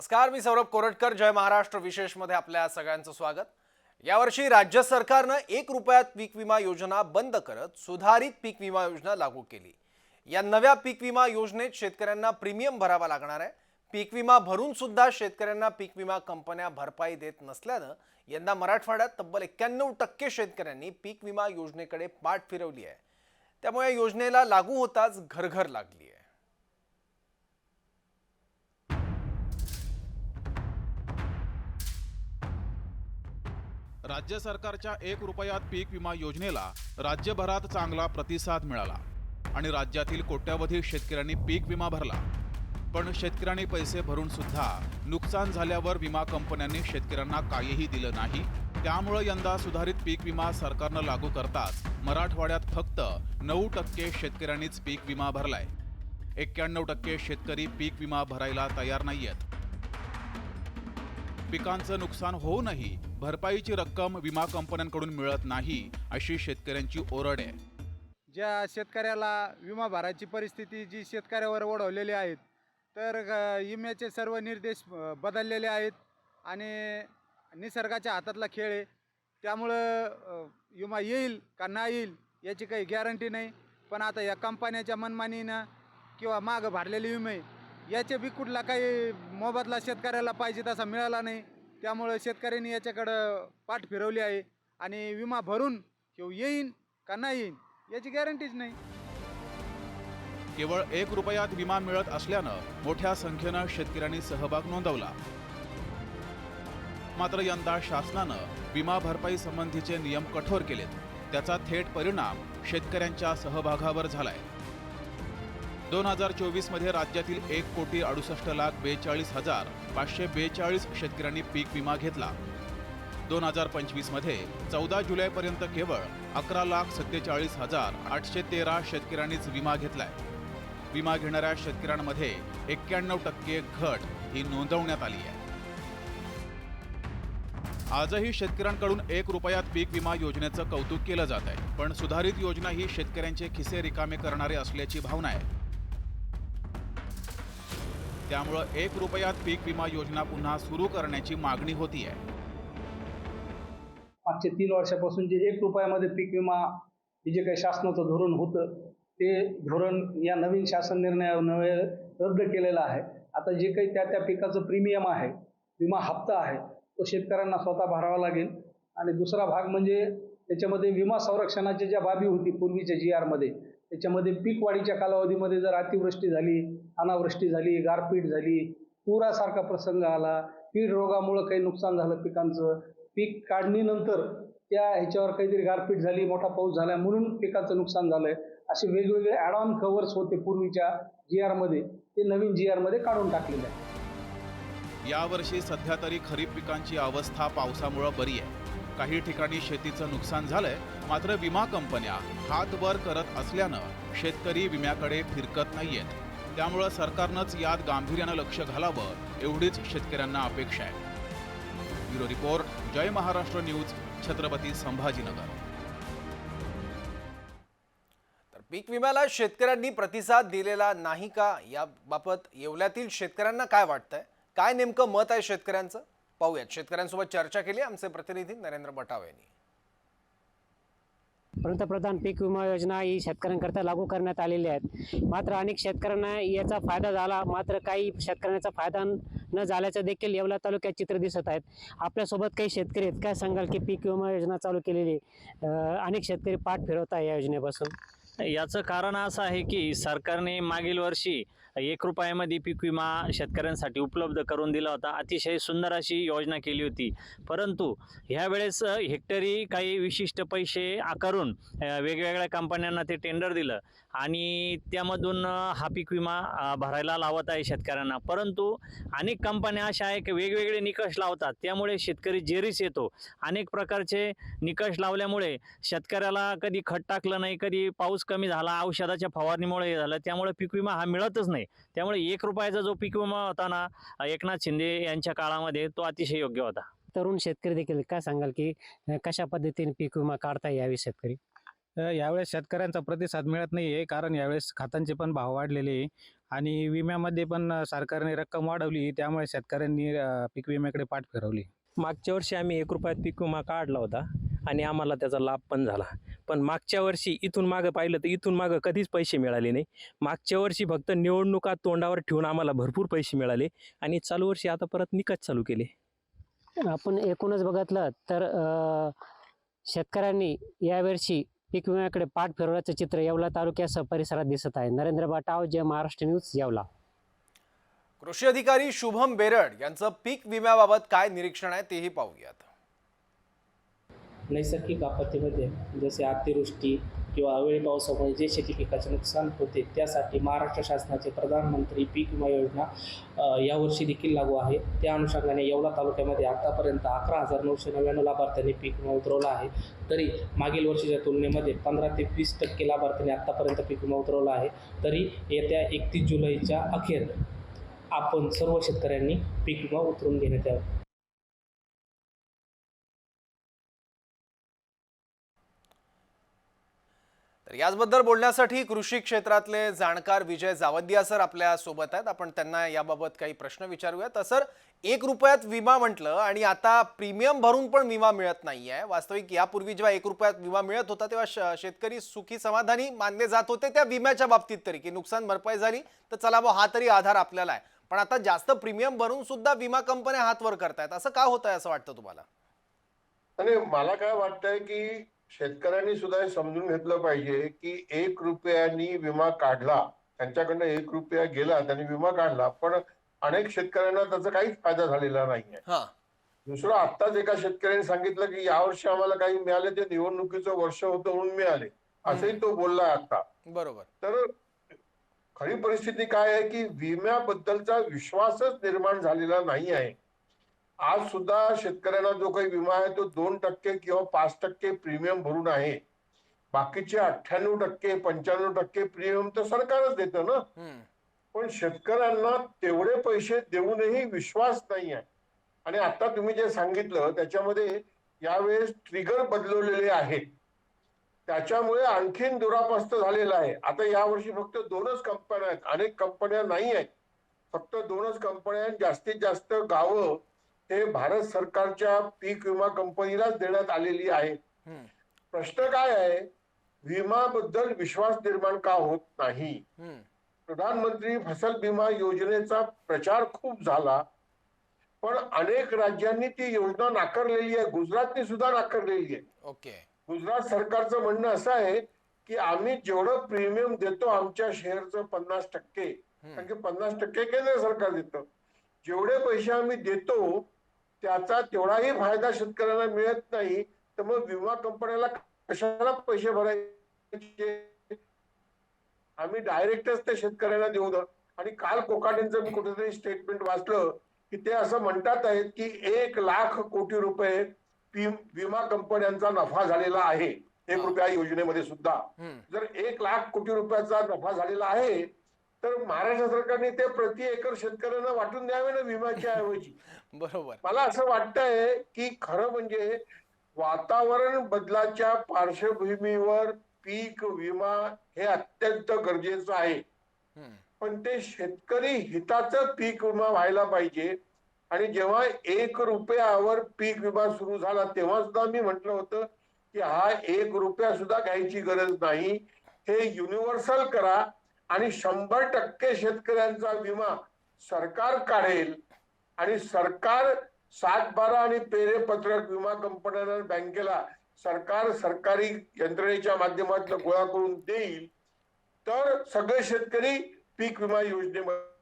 नमस्कार मी सौरभ कोरटकर. जय महाराष्ट्र. विशेषमध्ये आपल्या सगळ्यांचं स्वागत. यावर्षी राज्य सरकारनं एक रुपयात पीक विमा योजना बंद करत सुधारित पीक विमा योजना लागू केली. या नव्या पीक विमा योजनेत शेतकऱ्यांना प्रीमियम भरावा लागणार आहे. पीक विमा भरून सुद्धा शेतकऱ्यांना पीक विमा कंपन्या भरपाई देत नसल्यानं यंदा मराठवाड्यात तब्बल एक्क्याण्णव टक्के शेतकऱ्यांनी पीक विमा योजनेकडे पाठ फिरवली आहे. त्यामुळे या योजनेला लागू होताच घरघर लागली आहे. राज्य सरकारच्या एक रुपयात पीक विमा योजनेला राज्यभरात चांगला प्रतिसाद मिळाला आणि राज्यातील कोट्यावधी शेतकऱ्यांनी पीक विमा भरला. पण शेतकऱ्यांनी पैसे भरून सुद्धा नुकसान झाल्यावर विमा कंपन्यांनी शेतकऱ्यांना काहीही दिलं नाही. त्यामुळं यंदा सुधारित पीक विमा सरकारनं लागू करताच मराठवाड्यात फक्त नऊ टक्के शेतकऱ्यांनीच पीक विमा भरलाय. एक्क्याण्णव टक्के शेतकरी पीक विमा भरायला तयार नाहीयेत. पिकांचं नुकसान होऊनही भरपाईची रक्कम विमा कंपन्यांकडून मिळत नाही अशी शेतकऱ्यांची ओरड आहे. ज्या शेतकऱ्याला विमा भरायची परिस्थिती जी शेतकऱ्यावर ओढवलेली आहेत तर विम्याचे सर्व निर्देश बदललेले आहेत आणि निसर्गाच्या हातातला खेळ आहे. त्यामुळं विमा येईल का नाही येईल याची काही गॅरंटी नाही. पण आता या कंपन्याच्या मनमानीनं किंवा मागं भरलेले विमे याचे बी कुठला काही मोबदला शेतकऱ्याला पाहिजे तसा मिळाला नाही. त्यामुळे शेतकऱ्यांनी याच्याकडं पाठ फिरवली आहे आणि विमा भरून किंवा येईन का नाही येईन याची गॅरंटीच नाही. केवळ एक रुपयात विमा मिळत असल्यानं मोठ्या संख्येनं शेतकऱ्यांनी सहभाग नोंदवला. मात्र यंदा शासनानं विमा भरपाई संबंधीचे नियम कठोर केलेत. त्याचा थेट परिणाम शेतकऱ्यांच्या सहभागावर झालाय. दोन हजार चोवीसमध्ये राज्यातील एक कोटी अडुसष्ट लाख बेचाळीस हजार पाचशे बेचाळीस शेतकऱ्यांनी पीक विमा घेतला. दोन हजार पंचवीसमध्ये चौदा जुलैपर्यंत केवळ अकरा लाख सत्तेचाळीस हजार आठशे तेरा शेतकऱ्यांनीच विमा घेतलाय. विमा घेणाऱ्या शेतकऱ्यांमध्ये एक्क्याण्णव टक्के घट ही नोंदवण्यात आली आहे. आजही शेतकऱ्यांकडून एक रुपयात पीक विमा योजनेचं कौतुक केलं जात आहे पण सुधारित योजना ही शेतकऱ्यांचे खिसे रिकामे करणारे असल्याची भावना आहे. त्यामुळं एक रुपयात पीक विमा योजना पुन्हा सुरू करण्याची मागणी होती आहे मागच्या तीन वर्षापासून जे एक रुपयामध्ये पीक विमा हे जे काही शासनाचं धोरण होतं ते धोरण या नवीन शासन निर्णयामुळे रद्द केलेलं आहे. आता जे काही त्या त्या पिकाचं प्रीमियम आहे विमा हप्ता आहे तो शेतकऱ्यांना स्वतः भरावा लागेल. आणि दुसरा भाग म्हणजे त्याच्यामध्ये विमा संरक्षणाच्या ज्या बाबी होती पूर्वीच्या जी आरमध्ये त्याच्यामध्ये पीक वाढीच्या कालावधीमध्ये जर अतिवृष्टी झाली अनावृष्टी झाली गारपीट झाली पुरासारखा प्रसंग आला कीड रोगामुळं काही नुकसान झालं पिकांचं पीक काढणीनंतर त्या ह्याच्यावर काहीतरी गारपीट झाली मोठा पाऊस झाला म्हणून पिकाचं नुकसान झालंय असे वेगवेगळे ॲड ऑन कव्हर्स होते पूर्वीच्या जी आरमध्ये ते नवीन जी आरमध्ये काढून टाकलेले आहे यावर्षी सध्या तरी खरीप पिकांची अवस्था पावसामुळं बरी आहे. काही ठिकाणी शेतीचं नुकसान झालंय मात्र विमा कंपन्या हात वर करत असल्यानं शेतकरी विम्याकडे फिरकत नाहीयेत. त्यामुळं सरकारनंच यात गांभीर्यानं लक्ष घालावं एवढीच शेतकऱ्यांना अपेक्षा आहे. Bureau report Jai Maharashtra news Chhatrapati Sambhajinagar. तर पीक विम्याला शेतकऱ्यांनी प्रतिसाद दिलेला नाही का? याबाबत येवल्यातील शेतकऱ्यांना काय वाटतंय? काय नेमकं मत आहे शेतकऱ्यांचं? पाहूयात. शेतकऱ्यांसोबत चर्चा केली आमचे प्रतिनिधी नरेंद्र बटाव यांनी. पंतप्रधान पीक विमा योजना ही शेतकऱ्यांकरता लागू करण्यात आलेली आहेत मात्र अनेक शेतकऱ्यांना याचा फायदा झाला मात्र काही शेतकऱ्यांचा फायदा न झाल्याचं देखील येवला तालुक्यात चित्र दिसत आहेत. आपल्यासोबत काही शेतकरी आहेत. काय सांगाल की पीक विमा योजना चालू केलेली अनेक शेतकरी पाठ फिरवत आहे या योजनेपासून? याचं कारण असं आहे की सरकारने मागील वर्षी एक रुपयामध्ये पीक विमा शेतकऱ्यांसाठी उपलब्ध करून दिला होता. अतिशय सुंदर अशी योजना केली होती. परंतु ह्यावेळेस हेक्टरी काही विशिष्ट पैसे आकारून वेगवेगळ्या कंपन्यांना ते टेंडर दिलं आणि त्यामधून हा पीक विमा भरायला लावत आहे शेतकऱ्यांना. परंतु अनेक कंपन्या अशा आहे की वेगवेगळे निकष लावतात. त्यामुळे शेतकरी जेरीस येतो. अनेक प्रकारचे निकष लावल्यामुळे शेतकऱ्याला कधी खत टाकलं नाही कधी पाऊस कमी झाला औषधाच्या फवारणीमुळे हे झालं त्यामुळे पीक विमा हा मिळतच नाही. त्यामुळे एक रुपयाचा जो पीक विमा होता ना एकनाथ शिंदे यांच्या काळामध्ये तो अतिशय योग्य होता. तरुण शेतकरी देखील काय सांगाल की कशा पद्धतीने पीक विमा काढता यावी शेतकरी? यावेळेस शेतकऱ्यांचा प्रतिसाद मिळत नाही आहे कारण यावेळेस खतांचे पण भाव वाढलेले आहे. आणि विम्यामध्ये पण सरकारने रक्कम वाढवली त्यामुळे शेतकऱ्यांनी पीक विम्याकडे पाठ फिरवली. मागच्या वर्षी आम्ही एक रुपयात पीक विमा काढला होता आणि आम्हाला त्याचा लाभ पण झाला. पण मागच्या वर्षी इथून मागं पाहिलं तर इथून मागं कधीच पैसे मिळाले नाही. मागच्या वर्षी फक्त निवडणुका तोंडावर ठेवून आम्हाला भरपूर पैसे मिळाले आणि चालू वर्षी आता परत निकच चालू केले. आपण एकूणच बघितलं तर शेतकऱ्यांनी यावर्षी पीक विम्याकडे पाठ फिरवल्याचं चित्र येवला तालुक्यासह परिसरात दिसत आहे. नरेंद्र बाटाव जय महाराष्ट्र न्यूज येवला. कृषी अधिकारी शुभम बेरड यांचं पीक विम्याबाबत काय निरीक्षण आहे तेही पाहूयात. नैसर्गिक आपत्तीमध्ये जसे अतिवृष्टी किंवा अवेळी पावसामुळे जे शेती पिकाचे नुकसान होते त्यासाठी महाराष्ट्र शासनाचे प्रधानमंत्री पीक विमा योजना यावर्षी देखील लागू आहे. त्या अनुषंगाने येवला तालुक्यामध्ये आतापर्यंत अकरा हजार नऊशे नव्याण्णव लाभार्थ्यांनी पीक विमा उतरवला आहे. तरी मागील वर्षीच्या तुलनेमध्ये पंधरा ते वीस टक्के लाभार्थ्यांनी आत्तापर्यंत पीक विमा उतरवला आहे. तरी येत्या एकतीस जुलैच्या अखेर आपण सर्व शेतकऱ्यांनी पीक विमा उतरून घेण्यात यावा. तर याचबद्दल बोलण्यासाठी कृषी क्षेत्रातले जाणकार विजय जावदिया सर आपल्यासोबत आहेत. आपण त्यांना याबाबत काही प्रश्न विचारूया तर सर एक रुपयात विमा म्हटलं आणि आता प्रीमियम भरून पण विमा मिळत नाहीये. वास्तविक यापूर्वी जेव्हा एक रुपयात विमा मिळत होता तेव्हा शेतकरी सुखी समाधानी मानले जात होते त्या विम्याच्या बाबतीत तरी. की नुकसान भरपाई झाली तर चला बुवा हा तरी आधार आपल्याला आहे. पण आता जास्त प्रीमियम भरून सुद्धा विमा कंपन्या हात वर करतायत. असं का होत आहे असं वाटतं तुम्हाला? आणि मला काय वाटतंय की शेतकऱ्यांनी सुद्धा हे समजून घेतलं पाहिजे की एक रुपयानी विमा काढला त्यांच्याकडनं एक रुपया गेला त्यांनी विमा काढला पण अनेक शेतकऱ्यांना त्याचा काहीच फायदा झालेला नाहीये. हा. दुसरं आत्ताच एका शेतकऱ्याने सांगितलं की यावर्षी आम्हाला काही मिळाले ते निवडणुकीचं वर्ष होतं म्हणून मिळाले. असंही तो बोलला आता. बरोबर. तर खरी परिस्थिती काय आहे की विम्याबद्दलचा विश्वासच निर्माण झालेला नाही आहे. आज सुद्धा शेतकऱ्यांना जो काही विमा आहे तो दोन टक्के किंवा पाच टक्के प्रीमियम भरून आहे. बाकीचे अठ्ठ्याण्णव टक्के पंच्याण्णव टक्के प्रीमियम तर सरकारच देतं ना. पण शेतकऱ्यांना तेवढे पैसे देऊनही विश्वास नाही आहे. आणि आता तुम्ही जे सांगितलं त्याच्यामध्ये यावेळेस ट्रिगर बदलवलेले आहेत. त्याच्यामुळे आणखीन दुरापस्त झालेला आहे. आता यावर्षी फक्त दोनच कंपन्या आहेत. अनेक कंपन्या नाही आहेत. फक्त दोनच कंपन्या आहेत. जास्तीत जास्त गावं हे भारत सरकारच्या पीक विमा कंपनीलाच देण्यात आलेली हम्म. प्रश्न काय आहे? विमाबद्दल विश्वास निर्माण का होत नाही? प्रधानमंत्री फसल बीमा योजनेचा प्रचार खूप झाला. पण अनेक राज्यांनी ती योजना नाकारलेली आहे. गुजरातने सुद्धा नाकारलेली आहे. ओके. गुजरात सरकारचं म्हणणं असं आहे की आम्ही जेवढं प्रीमियम देतो आमच्या शेअरचं पन्नास टक्के. कारण की पन्नास टक्के केंद्र सरकार देतं. जेवढे पैसे आम्ही देतो त्याचा तेवढाही फायदा शेतकऱ्यांना मिळत नाही. तर मग विमा कंपन्याला कशाला पैसे भरायचे? आम्ही डायरेक्टच ते शेतकऱ्यांना देऊ आणि काल कोकाटेंचं मी कुठेतरी स्टेटमेंट वाचलं की ते असं म्हणतात आहेत की एक लाख कोटी रुपये विमा कंपन्यांचा नफा झालेला आहे. एक रुपया योजनेमध्ये सुद्धा. जर एक लाख कोटी रुपयाचा नफा झालेला आहे तर महाराष्ट्र सरकारने ते प्रति एकर शेतकऱ्यांना वाटून द्यावे ना विम्याच्या ऐवजी. बरोबर. मला असं वाटतंय की खरं म्हणजे वातावरण बदलाच्या पार्श्वभूमीवर पीक विमा हे अत्यंत गरजेचं आहे. पण ते शेतकरी हिताचं पीक विमा व्हायला पाहिजे. आणि जेव्हा एक रुपयावर पीक विमा सुरू झाला तेव्हा सुद्धा मी म्हटलं होतं की हा एक रुपया सुद्धा घ्यायची गरज नाही. हे युनिव्हर्सल करा आणि शंभर टक्के शेतकऱ्यांचा विमा सरकार काढेल आणि सरकार सात बारा आणि पेरे पत्रक विमा कंपन्यांना बँकेला सरकार सरकारी यंत्रणेच्या माध्यमातून गोळा करून देईल तर सगळे शेतकरी पीक विमा योजनेमध्ये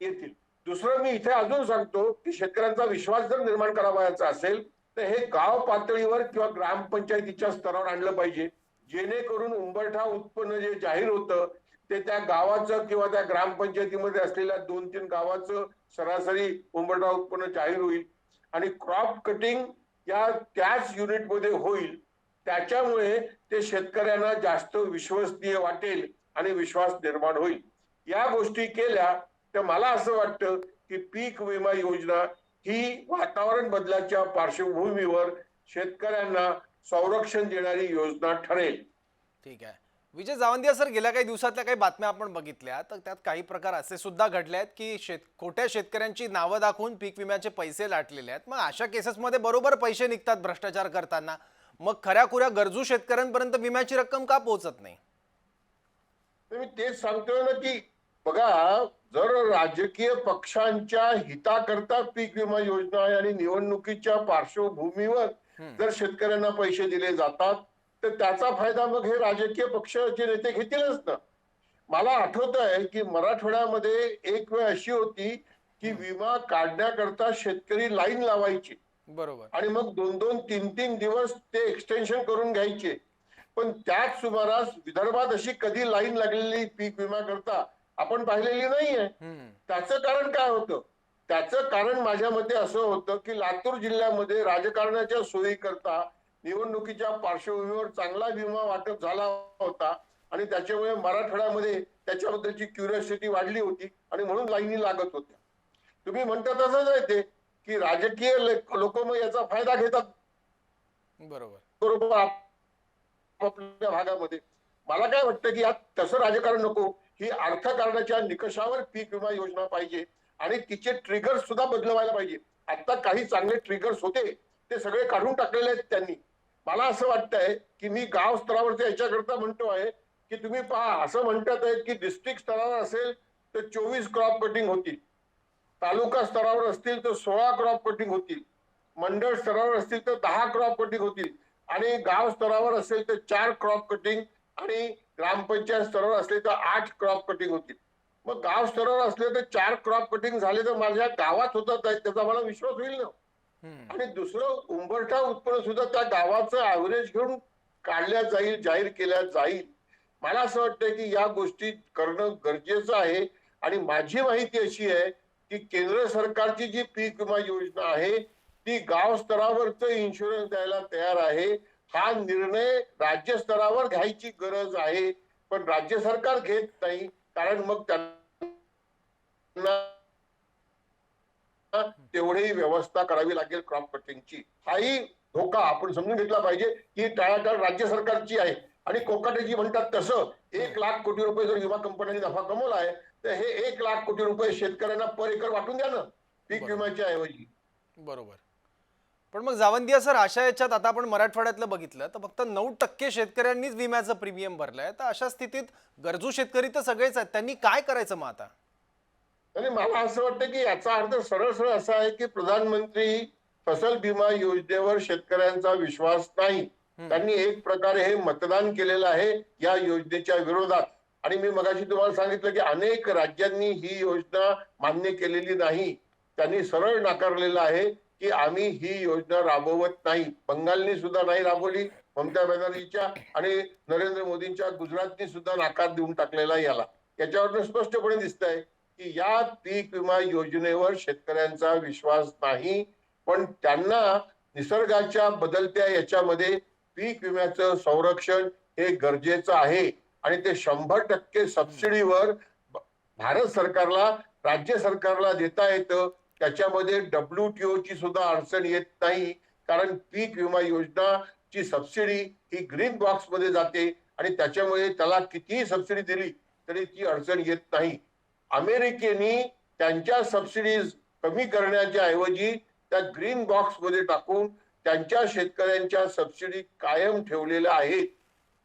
येतील. दुसरं मी इथे अजून सांगतो की शेतकऱ्यांचा विश्वास जर निर्माण करावायचा असेल तर हे गाव पातळीवर किंवा ग्रामपंचायतीच्या स्तरावर आणलं पाहिजे. जेणेकरून उंबरठा उत्पन्न जे जाहीर होतं ते त्या गावाचं किंवा त्या ग्रामपंचायतीमध्ये असलेल्या दोन तीन गावाचं सरासरी उंबरठा उत्पन्न जाहीर होईल. आणि क्रॉप कटिंग या त्याच युनिटमध्ये होईल. त्याच्यामुळे ते शेतकऱ्यांना जास्त विश्वसनीय वाटेल आणि विश्वास निर्माण होईल. या गोष्टी केल्या तर मला असं वाटतं की पीक विमा योजना ही वातावरण बदलाच्या पार्श्वभूमीवर शेतकऱ्यांना संरक्षण देणारी योजना ठरेल. ठीक आहे. विजय जावंदिया सर गेल्या काही दिवसातल्या काही बातम्या आपण बघितल्या तर त्यात काही प्रकार असे सुद्धा घडले आहेत की शेत खोट्या शेतकऱ्यांची नावं दाखवून पीक विम्याचे पैसे लाटलेले आहेत. मग अशा केसेसमध्ये बरोबर पैसे निघतात भ्रष्टाचार करताना. मग खऱ्या खुऱ्या गरजू शेतकऱ्यांपर्यंत विम्याची रक्कम का पोहोचत नाही? मी तेच सांगतोय ना की बघा जर राजकीय पक्षांच्या हिताकरता पीक विमा योजना आहे आणि निवडणुकीच्या पार्श्वभूमीवर. जर शेतकऱ्यांना पैसे दिले जातात तर त्याचा फायदा मग हे राजकीय पक्षाचे नेते घेतीलच ना. मला आठवत आहे की मराठवाड्यामध्ये एक वेळ अशी होती की विमा काढण्याकरता शेतकरी लाईन लावायची. बरोबर. आणि मग दोन दोन तीन तीन दिवस ते एक्सटेन्शन करून घ्यायचे. पण त्याच सुमारास विदर्भात अशी कधी लाईन लागलेली पीक विमा करता आपण पाहिलेली नाहीये. त्याचं कारण काय होतं? त्याचं कारण माझ्या मते असं होतं की लातूर जिल्ह्यामध्ये राजकारणाच्या सोयी करता निवडणुकीच्या पार्श्वभूमीवर चांगला विमा वाटप झाला होता आणि त्याच्यामुळे मराठवाड्यामध्ये त्याच्याबद्दलची क्युरियोसिटी वाढली होती आणि म्हणून लाईनी लागत होत्या. तुम्ही म्हणता तसंच आहे ते की राजकीय लोक मग याचा फायदा घेतात. बरोबर. बरोबर. आप- आपल्या भागामध्ये. मला काय वाटतं की यात तसं राजकारण नको. ही अर्थकारणाच्या निकषावर पीक विमा योजना पाहिजे आणि तिचे ट्रिगर्स सुद्धा बदलवायला पाहिजे. आता काही चांगले ट्रिगर्स होते ते सगळे काढून टाकलेले आहेत त्यांनी. मला असं वाटतंय की मी गाव स्तरावरती याच्याकरता म्हणतो आहे की तुम्ही पहा असं म्हणतात आहेत की डिस्ट्रिक्ट स्तरावर असेल तर चोवीस क्रॉप कटिंग होतील. तालुका स्तरावर असतील तर सोळा क्रॉप कटिंग होतील. मंडळ स्तरावर असतील तर दहा क्रॉप कटिंग होतील. आणि गाव स्तरावर असेल तर चार क्रॉप कटिंग आणि ग्रामपंचायत स्तरावर असले तर आठ क्रॉप कटिंग होतील मग गाव स्तरावर असले तर चार क्रॉप कटिंग झाले तर माझ्या गावात होतात त्याचा मला विश्वास होईल ना. आणि दुसरं उंबरठा उत्पन्न सुद्धा त्या गावाचं ऍव्हरेज घेऊन काढल्या जाईल जाहीर केल्या जाईल. मला असं वाटतं की या गोष्टी करणं गरजेचं आहे. आणि माझी माहिती अशी आहे की केंद्र सरकारची जी पीक विमा योजना आहे ती गाव स्तरावरच इन्शुरन्स द्यायला तयार आहे. हा निर्णय राज्य स्तरावर घ्यायची गरज आहे. पण राज्य सरकार घेत नाही. कारण मग त्यांना तेवढी व्यवस्था करावी लागेल क्रॉप कटिंगची. हाही धोका आपण समजून घेतला पाहिजे की टाळाटाळ राज्य सरकारची आहे. आणि कोकाटेजी म्हणतात तसं एक लाख कोटी रुपये जर विमा कंपन्यांनी नफा कमवला आहे तर हे एक लाख कोटी रुपये शेतकऱ्यांना पर एकर वाटून द्या ना पीक. विम्याच्या ऐवजी. बरोबर. पण मग जावंदिया सर अशा याच्यात आता आपण मराठवाड्यातलं बघितलं तर फक्त नऊ टक्के शेतकऱ्यांनीच विम्याचं प्रीमियम भरलंय. तर अशा स्थितीत गरजू शेतकरी तर सगळेच आहेत. त्यांनी काय करायचं मग आता? आणि मला असं वाटतं की याचा अर्थ सरळ सरळ असा आहे की प्रधानमंत्री फसल बीमा योजनेवर शेतकऱ्यांचा विश्वास नाही. त्यांनी एक प्रकारे हे मतदान केलेलं आहे या योजनेच्या विरोधात. आणि मी मगाशी तुम्हाला सांगितलं की अनेक राज्यांनी ही योजना मान्य केलेली नाही. त्यांनी सरळ नाकारलेलं आहे. की आम्ही ही योजना राबवत नाही. बंगालने सुद्धा नाही राबवली ममता बॅनर्जीच्या आणि नरेंद्र मोदींच्या गुजरातने सुद्धा नाकार देऊन टाकलेला याला. याच्यावरनं स्पष्टपणे दिसत आहे की या पीक विमा योजनेवर शेतकऱ्यांचा विश्वास नाही पण त्यांना निसर्गाच्या बदलत्या याच्यामध्ये पीक विम्याचं संरक्षण हे गरजेचं आहे. आणि ते शंभर टक्के सबसिडीवर भारत सरकारला राज्य सरकारला देता येतं. त्याच्यामध्ये डब्ल्यू ची सुद्धा अडचण येत नाही. कारण पीक विमा योजना ची सबसिडी ही ग्रीन बॉक्समध्ये जाते आणि त्याच्यामुळे त्याला कितीही सबसिडी दिली तरी ती अडचण येत नाही. अमेरिकेने त्यांच्या सबसिडीज कमी करण्याच्या ऐवजी त्या ग्रीन बॉक्समध्ये टाकून त्यांच्या शेतकऱ्यांच्या सबसिडी कायम ठेवलेल्या आहेत.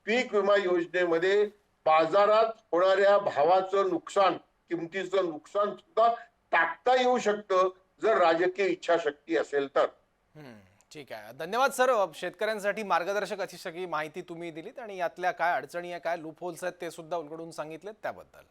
पीक विमा योजनेमध्ये बाजारात होणाऱ्या भावाचं नुकसान किमतीचं नुकसान सुद्धा टाकता येऊ शकतं जर राजकीय इच्छाशक्ती असेल तर. हम्म, ठीक आहे. धन्यवाद सर. शेतकऱ्यांसाठी मार्गदर्शक अशी सगळी माहिती तुम्ही दिलीत आणि यातल्या काय अडचणी आहे काय लूप होल्स आहेत ते सुद्धा उलगडून सांगितलेत त्याबद्दल.